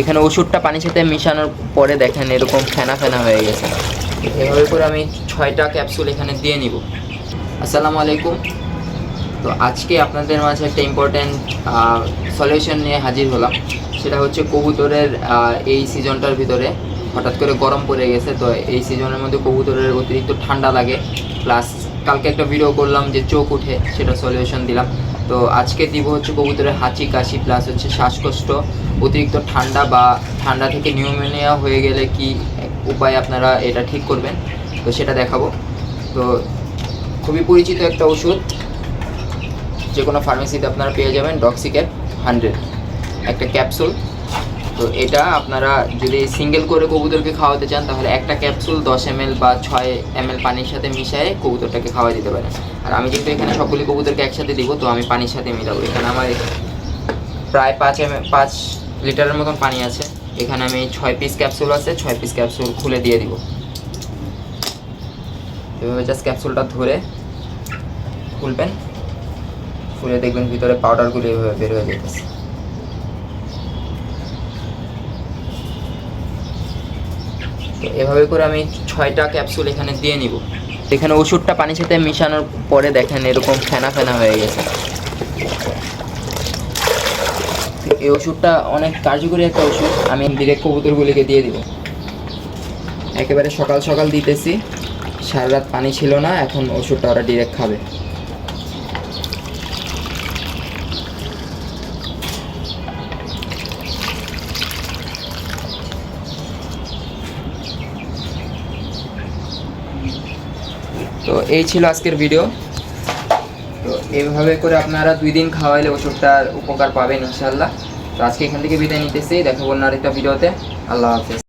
এখানে ওষুধটা পানির সাথে মিশানোর পরে দেখেন এরকম ফেনা ফেনা হয়ে গেছে। এভাবে করে আমি ছয়টা ক্যাপসুল এখানে দিয়ে নিব। আসসালামু আলাইকুম। তো আজকে আপনাদের মাঝে একটা ইম্পর্ট্যান্ট সলিউশন নিয়ে হাজির হলাম। সেটা হচ্ছে কবুতরের এই সিজনটার ভিতরে হঠাৎ করে গরম পড়ে গেছে। তো এই সিজনের মধ্যে কবুতরের অতিরিক্ত ঠান্ডা লাগে। প্লাস কালকে একটা ভিডিও করলাম যে চোখ উঠে সেটা সলিউশন দিলাম। তো আজকে দিব হচ্ছে কবুতরের হাঁচি, কাশি প্লাস হচ্ছে শ্বাসকষ্ট, অতিরিক্ত ঠান্ডা বা ঠান্ডা থেকে নিউমোনিয়া হয়ে গেলে কি উপায় আপনারা এটা ঠিক করবেন? তো সেটা দেখাবো। তো খুবই পরিচিত একটা ওষুধ যে কোনো ফার্মেসিতে আপনারা পেয়ে যাবেন ডক্সিক্যাপ হান্ড্রেড একটা ক্যাপসুল তো এটা আপনারা যদি সিঙ্গেল করে কবুতরকে খাওয়াতে চান, তাহলে একটা ক্যাপসুল দশ এম বা ছয় এম পানির সাথে মিশিয়ে কবুতরটাকে খাওয়া দিতে পারেন। আর আমি যেহেতু এখানে সবগুলি কবুতরকে একসাথে দিব, তো আমি পানির সাথে মিলাবো। এখানে আমার প্রায় পাঁচ এম পাঁচ লিটারের মতন পানি আছে। এখানে আমি ছয় পিস ক্যাপসুল আছে, ছয় পিস ক্যাপসুল খুলে দিয়ে দিব। এভাবে জাস্ট ক্যাপসুলটা ধরে খুলবেন। খুলে দেখবেন ভিতরে পাউডারগুলো এভাবে বের হয়ে যেতেছে তো এভাবে করে আমি ছয়টা ক্যাপসুল এখানে দিয়ে নিব। এখানে ওষুধটা পানির সাথে মিশানোর পরে দেখেন এরকম ফেনা ফেনা হয়ে গেছে। এই ওষুধটা অনেক কার্যকরী একটা ওষুধ। আমি ডিরেক্ট কবুতরগুলিকে দিয়ে দিব। একেবারে সকাল সকাল দিতেছি। সারা রাত পানি ছিল না, এখন ওষুধটা ওরা ডিরেক্ট খাবে। তো এই ছিল আজকের ভিডিও তো এইভাবে করে আপনারা দুই দিন খাওয়াইলে ওষুধটার উপকার পাবেন ইনশাল্লাহ তো আজকে এখান থেকে বিদায় নিতেছি দেখাবো অন্য আরেকটা ভিডিওতে আল্লাহ হাফেজ।